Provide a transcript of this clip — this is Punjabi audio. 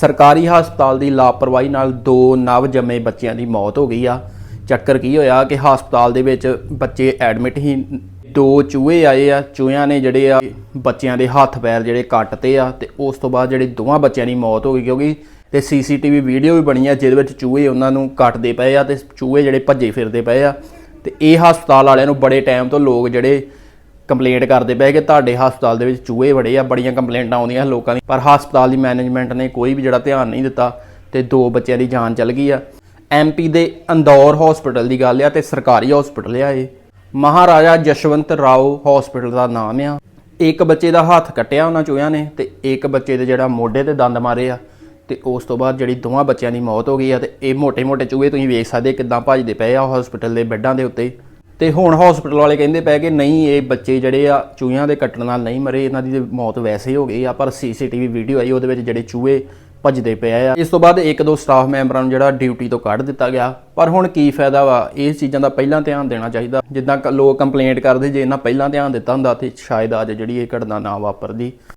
ਸਰਕਾਰੀ ਹਸਪਤਾਲ ਦੀ ਲਾਪਰਵਾਹੀ ਨਾਲ ਦੋ ਨਵ ਜੰਮੇ ਬੱਚਿਆਂ ਦੀ ਮੌਤ ਹੋ ਗਈ ਆ। ਚੱਕਰ ਕੀ ਹੋਇਆ ਕਿ ਹਸਪਤਾਲ ਦੇ ਵਿੱਚ ਬੱਚੇ ਐਡਮਿਟ ਹੀ ਦੋ ਚੂਹੇ ਆਏ ਆ। ਚੂਹਿਆਂ ਨੇ ਜਿਹੜੇ ਆ, ਬੱਚਿਆਂ ਦੇ ਹੱਥ ਪੈਰ ਜਿਹੜੇ ਕੱਟਤੇ ਆ ਤੇ ਉਸ ਤੋਂ ਬਾਅਦ ਜਿਹੜੇ ਦੋਵਾਂ ਬੱਚਿਆਂ ਦੀ ਮੌਤ ਹੋ ਗਈ ਕਿਉਂਕਿ ਤੇ ਸੀਸੀਟੀਵੀ ਵੀਡੀਓ ਵੀ ਬਣੀ ਆ ਜਿਹਦੇ ਵਿੱਚ ਚੂਹੇ ਉਹਨਾਂ ਨੂੰ ਕੱਟਦੇ ਪਏ ਆ ਤੇ ਚੂਹੇ ਜਿਹੜੇ ਭੱਜੇ ਫਿਰਦੇ ਪਏ ਆ। ਤੇ ਇਹ ਹਸਪਤਾਲ ਵਾਲਿਆਂ ਨੂੰ ਬੜੇ ਟਾਈਮ ਤੋਂ ਲੋਕ ਜਿਹੜੇ ਕੰਪਲੇਂਟ ਕਰਦੇ ਪਏ ਕਿ ਤੁਹਾਡੇ ਹਸਪਤਾਲ ਦੇ ਵਿੱਚ ਚੂਹੇ ਵੜੇ ਆ, ਬੜੀਆਂ ਕੰਪਲੇਂਟਾਂ ਆਉਂਦੀਆਂ ਲੋਕਾਂ ਦੀ ਪਰ ਹਸਪਤਾਲ ਦੀ ਮੈਨੇਜਮੈਂਟ ਨੇ ਕੋਈ ਵੀ ਜਿਹੜਾ ਧਿਆਨ ਨਹੀਂ ਦਿੱਤਾ ਤੇ ਦੋ ਬੱਚਿਆਂ ਦੀ ਜਾਨ ਚਲ ਗਈ ਆ। ਐਮਪੀ ਦੇ ਅੰਦੌਰ ਹਸਪੀਟਲ ਦੀ ਗੱਲ ਆ ਤੇ ਸਰਕਾਰੀ ਹਸਪੀਟਲ ਆ ਇਹ। ਮਹਾਰਾਜਾ ਜਸ਼ਵੰਤ ਰਾਓ ਹਸਪੀਟਲ ਦਾ ਨਾਮ ਆ। ਇੱਕ ਬੱਚੇ ਦਾ ਹੱਥ ਕੱਟਿਆ ਉਹਨਾਂ ਚੂਹਿਆਂ ਨੇ ਤੇ ਇੱਕ ਬੱਚੇ ਦੇ ਜਿਹੜਾ ਮੋਢੇ ਤੇ ਦੰਦ ਮਾਰੇ ਆ ਤੇ ਉਸ ਤੋਂ ਬਾਅਦ ਜਿਹੜੀ ਦੋਵਾਂ ਬੱਚਿਆਂ ਦੀ ਮੌਤ ਹੋ ਗਈ ਆ ਤੇ ਇਹ ਮੋਟੇ ਮੋਟੇ ਚੂਹੇ ਤੁਸੀਂ ਵੇਖ ਸਕਦੇ ਕਿੱਦਾਂ ਭੱਜਦੇ ਪਏ ਆ ਹਸਪੀਟਲ ਦੇ ਬੈੱਡਾਂ ਦੇ ਉੱਤੇ। ਤੇ ਹੁਣ ਹਸਪੀਟਲ ਵਾਲੇ ਕਹਿੰਦੇ ਪਏ ਕਿ ਨਹੀਂ, ਇਹ ਬੱਚੇ ਜਿਹੜੇ ਆ ਚੂਹਿਆਂ ਦੇ ਕੱਟਣ ਨਾਲ ਨਹੀਂ ਮਰੇ, ਇਹਨਾਂ ਦੀ ਮੌਤ ਵੈਸੇ ਹੋ ਗਈ ਆ, ਪਰ ਸੀਸੀਟੀਵੀ ਵੀਡੀਓ ਆਈ, ਉਹਦੇ ਵਿੱਚ ਜਿਹੜੇ ਚੂਹੇ ਭੱਜਦੇ ਪਏ ਆ। ਇਸ ਤੋਂ ਬਾਅਦ ਇੱਕ ਦੋ ਸਟਾਫ ਮੈਂਬਰਾਂ ਨੂੰ ਜਿਹੜਾ ਡਿਊਟੀ ਤੋਂ ਕੱਢ ਦਿੱਤਾ ਗਿਆ। ਪਰ ਹੁਣ ਕੀ ਫਾਇਦਾ ਵਾ? ਇਹ ਚੀਜ਼ਾਂ ਦਾ ਪਹਿਲਾਂ ਧਿਆਨ ਦੇਣਾ ਚਾਹੀਦਾ। ਜਿੱਦਾਂ ਕ- ਲੋਕ ਕੰਪਲੇਂਟ ਕਰਦੇ, ਜੇ ਇਹਨਾਂ ਪਹਿਲਾਂ ਧਿਆਨ ਦਿੱਤਾ ਹੁੰਦਾ ਤੇ ਸ਼ਾਇਦ ਅੱਜ ਜਿਹੜੀ ਇਹ ਘਟਨਾ ਨਾ ਵਾਪਰਦੀ।